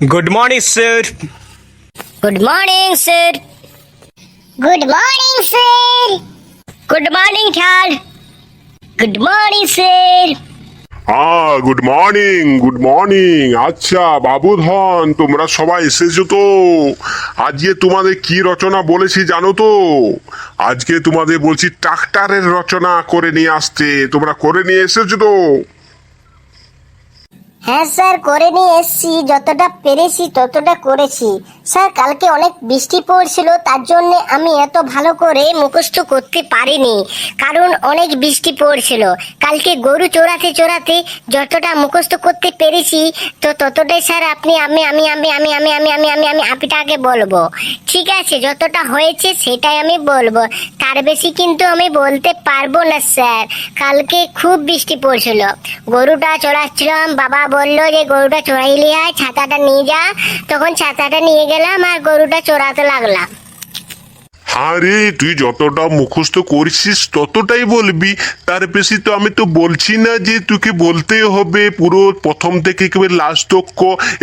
Good morning, sir. Good morning, sir. Good morning sir Good morning, Chal. Good morning, sir. হ্যাঁ good morning good morning আচ্ছা বাবুধন তোমরা সবাই এসেছ তো আজকে তোমাদের কি রচনা বলেছি জানো তো আজকে তোমাদের বলছি ট্রাক্টারের রচনা করে নিয়ে আসতে তোমরা করে নিয়ে এসেছ তো হ্যাঁ স্যার, করে নিয়ে এসছি, যতটা পেরেছি ততটা করেছি। স্যার, কালকে অনেক বৃষ্টি পড়ছিল, তার জন্য আমি এত ভালো করে মুখস্থ করতে পারিনি, কারণ অনেক বৃষ্টি পড়ছিল। কালকে গরু চড়াতে চড়াতে যতটা মুখস্থ করতে পেরেছি, তো ততটাই স্যার আপনি, আমি আমি আমি আমি আমি আমি আমি আমি আমি আপনাকে বলব। ঠিক আছে, যতটা হয়েছে সেটাই আমি বলব। তার বেশি কিন্তু আমি বলতে পারব না, স্যার। কালকে খুব বৃষ্টি পড়ছিল। গরুটা চড়াচ্ছিলাম, বাবা বলল যে, গরুটা চড়াইলি আয়, ছাতাটা নিয়ে যা। তখন ছাতাটা নিয়ে গেলাম আর গরুটা চড়াতে লাগলাম। হ্যাঁ রে তুই যতটা মুখস্থ করছিস ততটাই বলবি। তার বেশি তো আমি তো বলছি না যে তোকে বলতে হবে। পুরো প্রথম থেকে একেবারে লাস্ট তক্ষ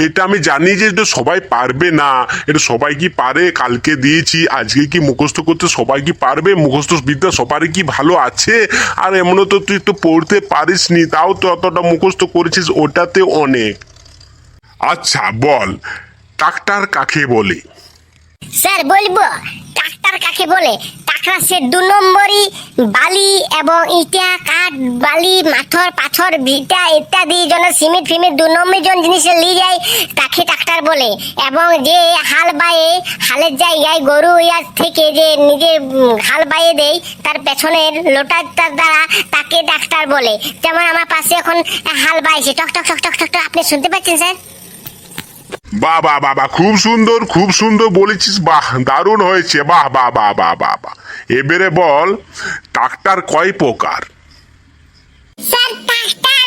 এটা আমি জানি যে এটা সবাই পারবে না। এটা সবাই কি পারে? কালকে দিয়েছি, আজকে কি মুখস্থ করতে সবাই কি পারবে? মুখস্থ বিদ্যা সবারই কি ভালো আছে? আর এমনও তো তুই তো পড়তে পারিস নি তাও তো অতটা মুখস্থ করেছিস, ওটাতে অনেক। আচ্ছা বল ট্রাক্টার কাকে বলে? স্যার, বলব। ট্রাক্টর কাকে বলে? ট্রাক্টর সে দু নম্বরই বালি এবং ইটা, কাঠ, বালি, মাথর, পাথর ভিটা ইত্যাদি জন সিমেন্ট ফিমেন্ট দু নম্বর জন জিনিসে নিয়ে যায়, তাকে ডাক্তার বলে। এবং যে হাল বায়ে হালের জায়গায় গরু ইয়ার থেকে যে নিজে হাল বাইয়ে দেয়, তার পেছনের লোটারটার দ্বারা তাকে ডাক্তার বলে। যেমন আমার পাশে এখন হাল বাইছে। টক টক টক টক টক, আপনি শুনতে পাচ্ছেন, স্যার? বাহ বাহ খুব সুন্দর খুব সুন্দর বলেছিস, বাহ, দারুণ হয়েছে, বাহ বাহ বাহ বাহ বাহ বাহ। এবারে বল, ট্রাক্টার কয় প্রকার? স্যার, ট্রাক্টর স্যার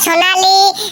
সোনালী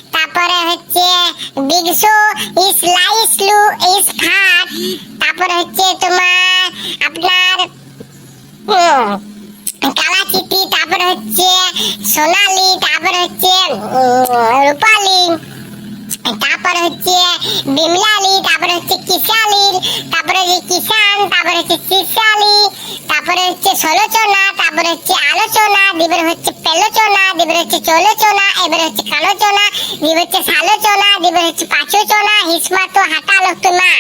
আলোচনা হচ্ছে হচ্ছে পেলোচনা এবার হচ্ছে কালো চলোচনা এবার হচ্ছে কালোচনা এবার হচ্ছে পাঁচো দিবের হচ্ছে তো হাঁটা হাঁটালো না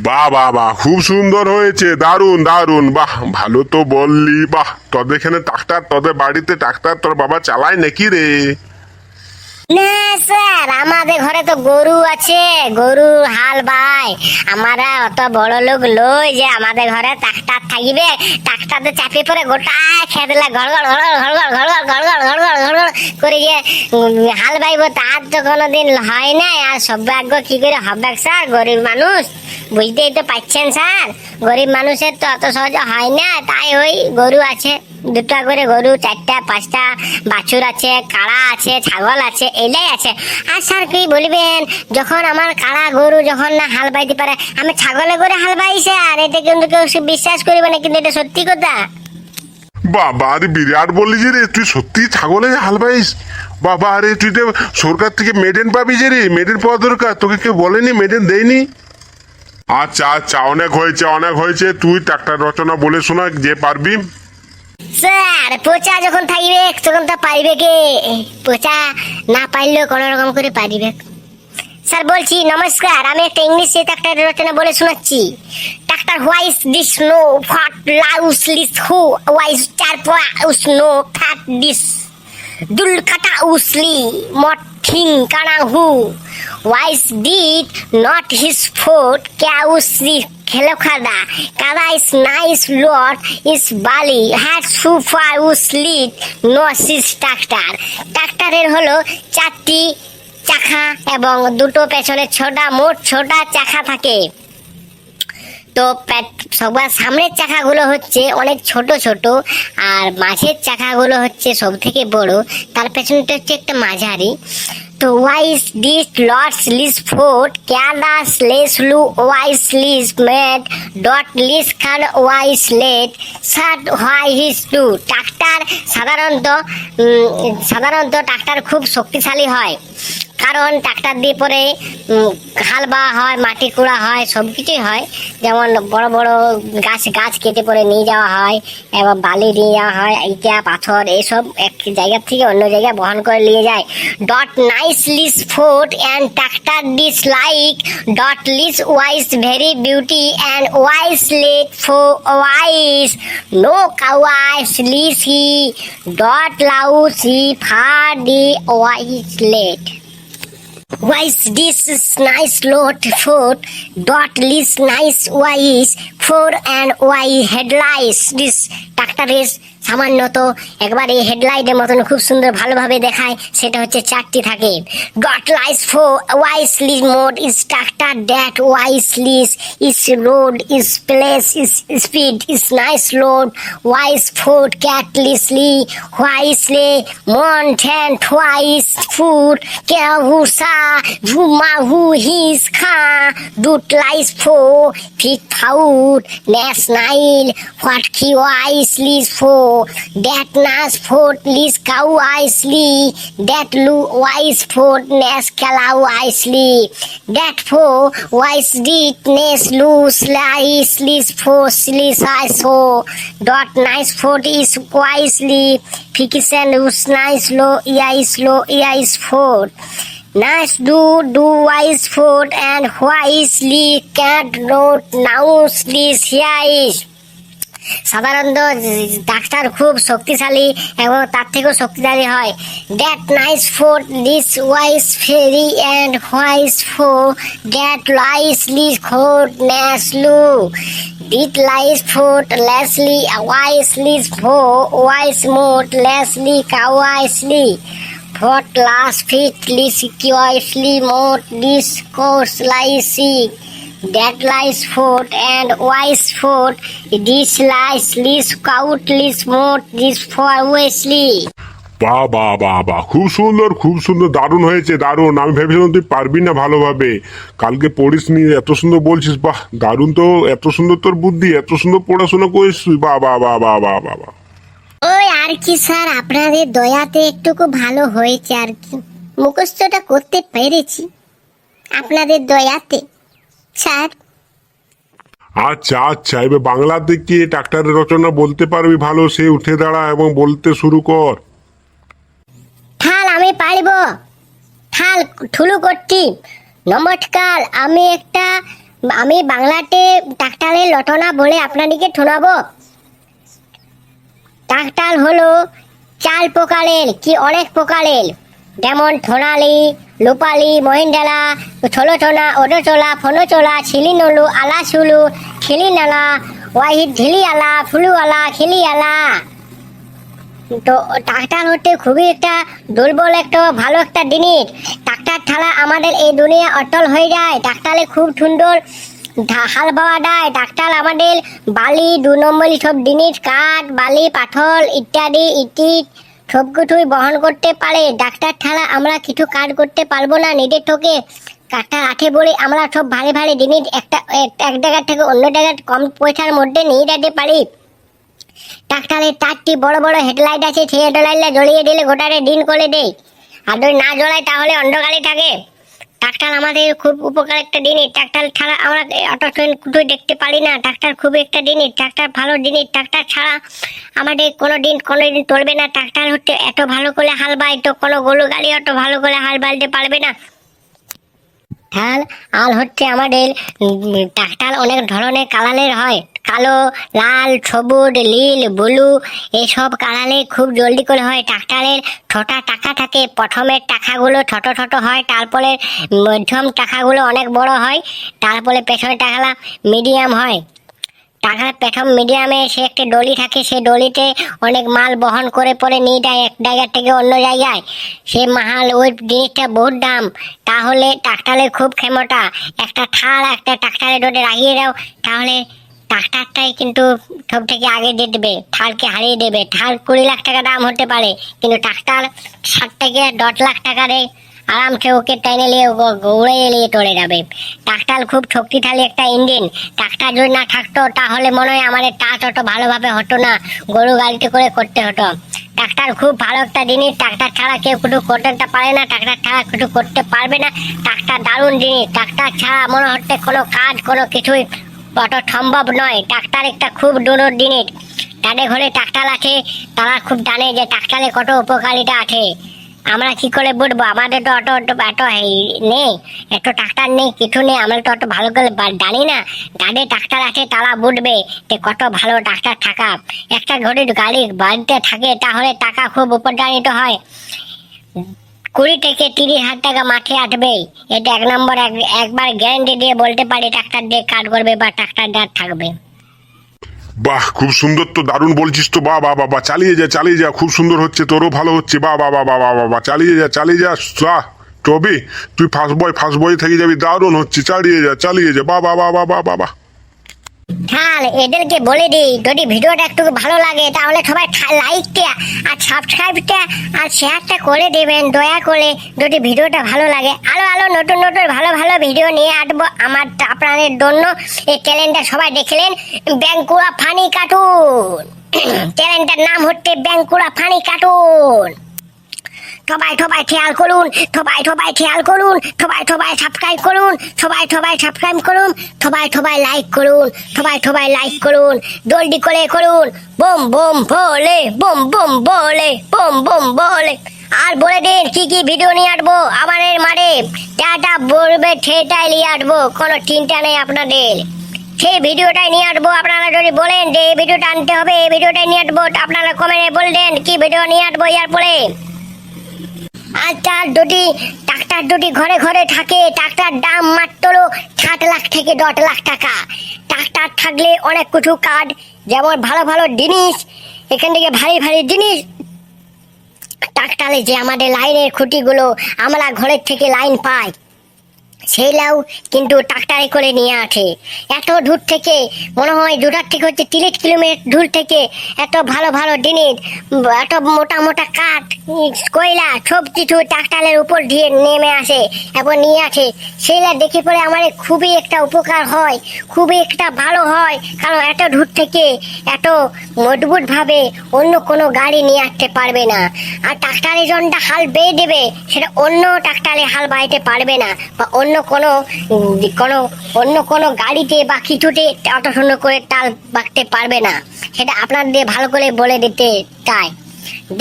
বাহ বাহ বাহ, খুব সুন্দর হয়েছে, দারুণ দারুণ, বাহ, ভালো তো বললি, বাহ তোদের এখানে ডাক্তার তোদের বাড়িতে ডাক্তার, তোর বাবা চালায় নাকি রে? স্যার আমাদের ঘরে তো গরু আছে গরু হাল বাই আমরা অত বড় লোক লই যে আমাদের ঘরে ট্রাক্টার থাকিবে ট্রাক্টারে চাপে পরে গোটা খেতলা ঘড়গড় ঘড়গড় ঘড়গড় ঘড়গড় ঘড়গড় ঘড়গড় ঘড়গড় করে যে উম, হাল বাইব তার তো কোনোদিন হয় না আর সৌভাগ্য কি করে হবে স্যার? গরিব মানুষ বুঝতেই তো পাচ্ছেন স্যার। গরিব মানুষের তো অত সহজে হয় না। তাই ওই গরু আছে। দুটা করে গরু, চারটা, পাঁচটা, বাছুর আছে, কাড়া আছে, ছাগল আছে, এলাই আছে। আর স্যার কি বলবেন, যখন আমার কাড়া গরু যখন না হাল বাইতে পারে, আমি ছাগলে করে হাল বাইছে আর এটা কিন্তু কেউ বিশ্বাস করবে না, কিন্তু এটা সত্যি কথা। বাবা, আরে বিরাট বললি যে রে, তুই সত্যি ছাগলে হাল বাইস বাবা, আরে তুই তো সরকার থেকে মেডেন পাবি যে রে মেডেন পাওয়া দরকার, তোকে কেউ বলেনি মেডেন দেয়নি? আচ্ছা আচ্ছা অনেক হয়েছে অনেক হয়েছে, তুই ট্রাক্টার রচনা বলে শোনা যে পারবি। স্যার, পোচা যখন থাকবে, তখন তো পারিবে কে? পোচা না পারলেও কোনো রকম করে পারিবে। স্যার, বলছি, নমস্কার, আমি একটা ইংলিশে একটা রচনা বলে শোনাচ্ছি। Doctor wise this no fat louse lease who wise চার উস নো ফ্যাট দিস। দুল কাটা উসলি থিং কানা who. Wise did not his foot ক্যা usually Helokada. Kada is nice lot is Bali. Had super sleek no sis tractor. Tractor এর হলো চারটি চাকা এবং দুটো পেছনে ছোটা মোট ছোটা চাকা থাকে তো সবার সামনের চাকাগুলো হচ্ছে অনেক ছোট ছোট, আর মাঝের চাকাগুলো হচ্ছে সব থেকে বড়, তার পেছনটা হচ্ছে একটা মাঝারি। তো wise this lords lease fort ক্যাদাস less loo wise lease made dot লিস খান wise late shut why his two tractor সাধারণত সাধারণত ট্রাক্টর খুব শক্তিশালী হয়। কারণ ট্রাক্টর দিয়ে পরে হাল বাওয়া হয় মাটি কুড়া হয়, সব কিছুই হয়। যেমন বড় বড় গাছ গাছ কেটে পরে নিয়ে যাওয়া হয়, এবং বালি নিয়ে যাওয়া হয়, ইটা, পাথর এইসব এক জায়গা থেকে অন্য জায়গায় বহন করে নিয়ে যায়। ডট নাইস লিস ফোর্ট and tractor this like dot লিস ওয়াইস very beauty and wise late ফো ওয়াইস নো কাওয়াইস হি ডট লাউস হি ফার ডি ওয়াইস late Why's this nice lot for Dot list nice why is for and why headlights. This doctor is ট্রাক্টরের সামান্যত একবার এই হেডলাইটের মতন খুব সুন্দর ভালোভাবে দেখায়, সেটা হচ্ছে চারটি থাকে। ডট লাইস ফো wise lease mode is tractor that wise lease is road is place is speed is nice load wise Ford ক্যাটলিসলি হোয়াইসলে মন্টেন টুয়াইস ফুড কেহুসা ঝুমা হু হিস খা দুট লাইস ফো ফিট ফাউট ন্যাস নাইল হোয়াট কি ওয়াইস লিস ফো দ্যাট নাস ফোট লিস কাউ আইসলি দ্যাট লু ওয়াইস ফোট ন্যাস খেলাউ আইসলি দ্যাট ফো ওয়াইস ডিট নেস লু স্লাইস লিস ফো স্লিস আইসো dot nice foot is wisely ফিকিসেন উস নাইস লো ইয়াইস low ইয়াইস foot Nice do do wise food and wisely. Cat note nouse this here সাধারণত ডাক্তার খুব শক্তিশালী এবং তার থেকেও শক্তিশালী হয়। That nice four this wise ferry and wise for that লাইসলি খোট ন্যাসলু ডিট লাইস ফোট লেসলি ওয়াইসলি ফো ওয়াইস মোট লেসলি কাওয়াইসলি ফোট লাস ফিট লিসিকিওয়াইসলি মোট ডিসকোর্স লাইসি that lies foot and wise foot this lies lis cout lis moat this forwardly বাহ বাহ বাহ বাহ খুব সুন্দর খুব সুন্দর দারুণ হয়েছে দারুণ। আমি ভেবেছিলাম তুই পারবি না ভালোভাবে। কালকে পড়িস নি এত সুন্দর বলছিস বাহ দারুণ তো এত সুন্দর তোর বুদ্ধি এত সুন্দর পড়াশোনা করিস তুই বাহ বাহ বাহ বাহ বাহ বাহ বাহ ওই আর কি স্যার আপনাদের দয়াতে একটুকু ভালো হয়েছে আর কি। মুখস্থটা করতে পেরেছি। আপনাদের দয়াতে। স্যার। আচ্ছা আচ্ছা এবার বাংলাতে কি ডাক্তারের রচনা বলতে পারবি? ভালো সে উঠে দাঁড়া এবং বলতে শুরু কর। ঠাল আমি পারিব। ঠাল ঠুলু করছি। নমস্কার আমি একটা আমি বাংলাতে ডাক্তারের লটনা বলে আপনাদেরকে শোনাবো। ডাক্তার হলো চাল প্রকারের কি অনেক প্রকারের। যেমন থোনালি লোপালি মহিন্দালা ছোলা ওডোচোলা ফোনোচোলা ছিলিনলু আলাসুলু খিলিনালা ওয়াহিদ, ঢিলিয়ালা ফুলুয়ালা খিলিয়ালা। তো ট্রাক্টর হচ্ছে খুবই একটা দুর্বল একটা, ভালো একটা জিনিস। ট্রাক্টর ছাড়া আমাদের এই দুনিয়া অটল হয়ে যায়। ট্রাক্টরে খুব সুন্দর হাল পাওয়া যায়। ট্রাক্টর আমাদের বালি, দু নম্বরই সব জিনিস, কাঠ, বালি, পাথর ইত্যাদি ইটিট সব বহন করতে পারে। ডাক্তার ছাড়া আমরা কিছু কাজ করতে পারব না নিজের ঠোকে। কাঠটা আঠে বলে আমরা সব ভারে ভারে জিনিস একটা, এক- এক জায়গা থেকে অন্য জায়গার কম পয়সার মধ্যে নিয়ে যেতে পারি। ডাক্তারের চারটি বড় বড় হেডলাইট আছে, সেই হেডলাইটটা জ্বলিয়ে দিলে গোটারে দিন করে দেয়। আর যদি না জ্বলায় তাহলে অন্ধকারে থাকে। ট্রাক্টর আমাদের খুব উপকার একটা জিনিস ট্রাক্টর ছাড়া আমরা অটো ট্রেন দেখতে পারি না। ট্রাক্টর খুব একটা জিনিস ট্রাক্টর ভালো জিনিস ট্রাক্টর ছাড়া আমাদের কোনো দিন কোনো দিন চলবে না। ট্রাক্টর হচ্ছে এত ভালো করে হাল বাই তো কোনো গরু গাড়ি অত ভালো করে হাল বাইতে পারবে না। ঢাল আল হচ্ছে আমাদের ট্রাক্টর অনেক ধরনের কালারের হয়। কালো, লাল, সবুজ, নীল, ব্লু এসব কালারে খুব জলদি করে হয়। ট্রাক্টরের ছোটা টাকা থাকে, প্রথমের টাকাগুলো ছোট ছোট হয়, তারপরে মধ্যম টাকাগুলো অনেক বড় হয়, তারপরে পেছনের টাকাগুলো মিডিয়াম হয়। টাকার প্রথম মিডিয়ামে সে একটা ডলি থাকে সে ডলিতে অনেক মাল বহন করে পরে নিয়ে যায় এক জায়গা থেকে অন্য জায়গায়। সে মাল, ওই জিনিসটা বহুত দাম। তাহলে ট্রাক্টরের খুব ক্ষমতা। একটা ঠাল একটা ট্রাক্টরের ডোটে লাগিয়ে দাও, তাহলে ট্রাক্টরটাই কিন্তু সব থেকে আগে দিয়ে দেবে ঠালকে হারিয়ে দেবে। ঠাল কুড়ি লাখ টাকা দাম হতে পারে, কিন্তু ট্রাক্টর ষাট থেকে দশ লাখ টাকা দেয় আরামসে ওকে টেনে নিয়ে গ- উড়ে নিয়ে চলে যাবে। ট্রাক্টর খুব শক্তিশালী একটা ইঞ্জিন। ট্রাক্টর যদি না থাকতো, তাহলে মনে হয় আমাদের চাষ অত ভালোভাবে হতো না, গরু গাড়িতে করে করতে হতো। ট্রাক্টর খুব ভালো একটা জিনিস ট্রাক্টর ছাড়া কেউ কিছু করতে পারে না ট্রাক্টর ছাড়া কিছু করতে পারবে না। ট্রাক্টর দারুণ জিনিস ট্রাক্টর ছাড়া মনে হচ্ছে কোনো কাজ, কোনো কিছুই অত সম্ভব নয়। ট্রাক্টর একটা খুব দূরের জিনিস। তাদের ঘরে ট্রাক্টর আছে, তারা খুব জানে যে ট্রাক্টরে কত উপকারিতা আছে। আমরা কি করে বুঝব? আমাদের তো অত অত এত নেই। এত ট্রাক্টর নেই, কিছু নেই। আমরা তো অত ভালো করে জানি না। যাদের ট্রাক্টর আছে, তারা বুঝবে যে কত ভালো ট্রাক্টর থাকা। একটা ঘড়ির গাড়ি বাড়িতে থাকে, তাহলে টাকা খুব উপদানিত হয়। কুড়ি থেকে তিরিশ হাজার টাকা মাঠে আসবে এটা এক নম্বর এক- একবার গ্যারান্টি দিয়ে বলতে পারি ট্রাক্টর দিয়ে কাজ করবে বা ট্রাক্টর দেওয়ার থাকবে বাহ খুব সুন্দর তো দারুণ বলছিস তো বা বাবা চালিয়ে যা চালিয়ে যা খুব সুন্দর হচ্ছে তোরও ভালো হচ্ছে বা বা বা বা বাহ চালিয়ে যা চালিয়ে যা বাহ তবে তুই ফার্স্ট বয় ফার্স্ট বয় থেকে যাবি দারুণ হচ্ছে চালিয়ে যা চালিয়ে যা বাহ বা বা বা বাহ বাহ বাহ হ্যাঁ এদেরকে বলে দিই, যদি ভিডিওটা একটু ভালো লাগে, তাহলে সবাই লাইকটা আর সাবস্ক্রাইবটা আর শেয়ারটা করে দেবেন। দয়া করে যদি ভিডিওটা ভালো লাগে, আরও আরও নতুন নতুন ভালো ভালো ভিডিও নিয়ে আসব আমার আপনাদের জন্য। এই চ্যানেলটা সবাই দেখলেন ব্যাঙ্কুড়া ফানি কার্টুন চ্যানেলটার নাম হচ্ছে ব্যাঙ্কুড়া ফানি কার্টুন সবাই সবাই খেয়াল করুন, সবাই সবাই খেয়াল করুন, সবাই সবাই সাবস্ক্রাইব করুন, সবাই সবাই সাবস্ক্রাইব করুন, সবাই সবাই লাইক করুন, সবাই সবাই লাইক করুন, জলদি করে করুন, বোম বোম বলে, বোম বোম বলে, বোম বোম বলে। আর বলে দিন কি কি ভিডিও নিয়ে আসব আমাদের মারে যাটা বলবে সেটাই নিয়ে আসব, কোনো চিন্তা নেই আপনাদের। সেই ভিডিওটাই নিয়ে আসব, আপনারা যদি বলেন যে এই ভিডিওটা আনতে হবে, এই ভিডিওটাই নিয়ে আসব, আপনারা কমেন্টে বললেন কি ভিডিও নিয়ে আসব ইয়ার পরে। আর তার দুটি ট্রাক্টর দুটি ঘরে ঘরে থাকে। ট্রাক্টর দাম মাত্র সাত লাখ থেকে দশ লাখ টাকা। ট্রাক্টর থাকলে অনেক কিছু কাজ, যেমন ভালো ভালো জিনিস, এখান থেকে ভারী ভারী জিনিস। ট্রাক্টরে যে আমাদের লাইনের খুঁটিগুলো আমরা ঘরের থেকে লাইন পাই। সেইলাও কিন্তু ট্রাক্টারে করে নিয়ে আসে। এত দূর থেকে, মনে হয় দূরার থেকে হচ্ছে তিরিশ কিলোমিটার দূর থেকে এত ভালো ভালো জিনিস এত মোটা মোটা কাঠ, কয়লা সব কিছু ট্রাক্টারের উপর দিয়ে নেমে আসে, এবং নিয়ে আসে। সেইলা দেখে পরে আমার খুবই একটা উপকার হয়, খুবই একটা ভালো হয়, কারণ এত দূর থেকে এত মজবুতভাবে অন্য কোনো গাড়ি নিয়ে আসতে পারবে না। আর ট্রাক্টারে যখনটা হাল বেয়ে দেবে, সেটা অন্য ট্রাক্টারে হাল বাইতে পারবে না, বা অন্য কোনো কোনো অন্য কোনো গাড়িতে বা কিছুতে সুন্দর করে তাল বাঁকতে পারবে না। সেটা আপনাদের ভালো করে বলে দিতে চাই।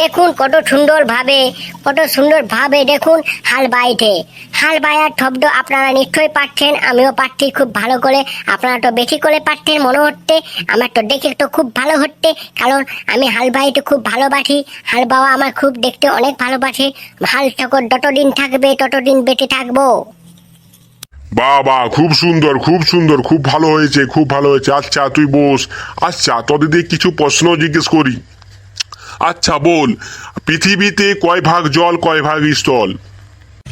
দেখুন কত সুন্দর ভাবে কত সুন্দর ভাবে দেখুন হাল বাইতে হাল বায়ার শব্দ আপনারা নিশ্চয়ই পাচ্ছেন, আমিও পাচ্ছি, খুব ভালো করে। আপনারা তো বেশি করে পাচ্ছেন, মনে হচ্ছে। আমার তো দেখে তো খুব ভালো হচ্ছে, কারণ আমি হাল বাইতে খুব ভালোবাসি। হাল বাওয়া আমার খুব দেখতে অনেক ভালোবাসে। হাল যতদিন থাকবে, ততদিন বেঁচে থাকব। বাহ খুব সুন্দর খুব সুন্দর, খুব ভালো হয়েছে, খুব ভালো হয়েছে। আচ্ছা তুই বস। আচ্ছা তোদের দিয়ে কিছু প্রশ্ন জিজ্ঞেস করি। আচ্ছা বল, পৃথিবীতে কয় ভাগ জল, কয় ভাগ স্থল?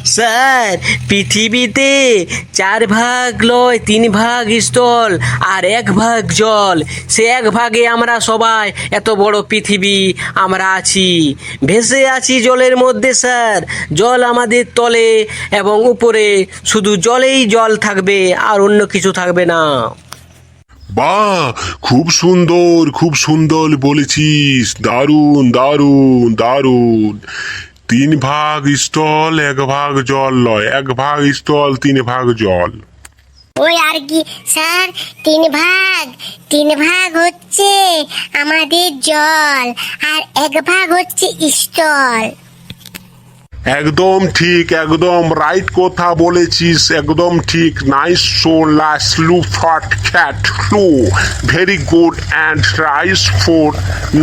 স্যার, পৃথিবীতে চার ভাগ লয়, তিন ভাগ স্থল আর এক ভাগ জল। সে এক ভাগে আমরা সবাই এত বড় পৃথিবী আমরা আছি। ভেসে আছি জলের মধ্যে, স্যার। জল আমাদের তলে এবং উপরে। শুধু জলেই জল থাকবে, আর অন্য কিছু থাকবে না। বাহ, খুব সুন্দর খুব সুন্দর বলেছিস। দারুণ দারুণ দারুণ। তিন ভাগ স্থল এক ভাগ জল লয়। এক ভাগ স্থল তিন ভাগ জল। ওই আর কি স্যার? তিন ভাগ তিন ভাগ হচ্ছে আমাদের জল আর এক ভাগ হচ্ছে স্থল। একদম ঠিক একদম রাইট কথা বলেছিস একদম ঠিক। নাইস শো লাস লু ফট খ্যাট flow very good and rice food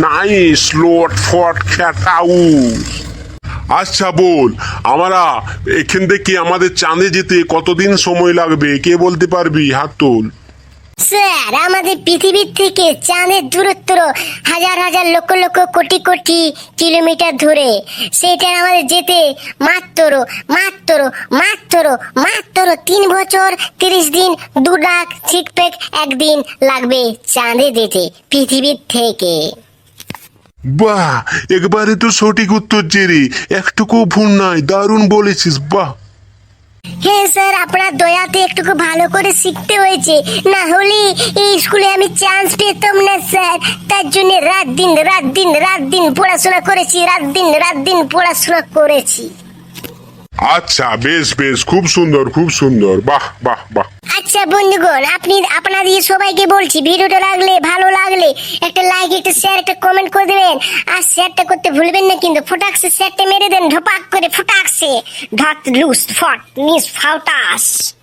nice note ফট খ্যাট আউস আচ্ছা বল আমরা এখান থেকে আমাদের চাঁদে যেতে কতদিন সময় লাগবে? কে বলতে পারবি? হাত তোল। স্যার, আমাদের পৃথিবীর থেকে চাঁদের দূরত্ব হাজার হাজার লক্ষ লক্ষ কোটি কোটি কিলোমিটার ধরে। সেটা আমাদের যেতে মাত্র মাত্র মাত্র মাত্র তিন বছর তিরিশ দিন দু ডাক ছিটপেক একদিন লাগবে চাঁদে যেতে পৃথিবীর থেকে। বাহ, একবারে তো সঠিক উত্তর, জেরে। একটুকু ভুল নাই দারুণ বলেছিস, বাহ। হ্যাঁ স্যার, আপনার দয়াতে একটুকু ভালো করে শিখতে হয়েছে। না হলে এই স্কুলে আমি চান্স পেতাম না, স্যার। তার জন্য রাত দিন রাত দিন রাত দিন পড়াশোনা করেছি, রাত দিন রাত দিন পড়াশোনা করেছি। আচ্ছা বেশ বেশ, খুব সুন্দর খুব সুন্দর। বাহ বাহ বাহ। আচ্ছা বন্ধুগণ, আপনি আপনার আপনাদের সবাইকে বলছি, ভিডিওটা লাগলে, ভালো লাগলে, একটা লাইক একটা শেয়ার একটা কমেন্ট করে দেবেন। আর শেয়ারটা করতে ভুলবেন না কিন্তু, ফটাকসে শেয়ারটা মেরে দেন ঢপাক করে, ফটাকসে ধট লুস ফট মিস ফাউটাস।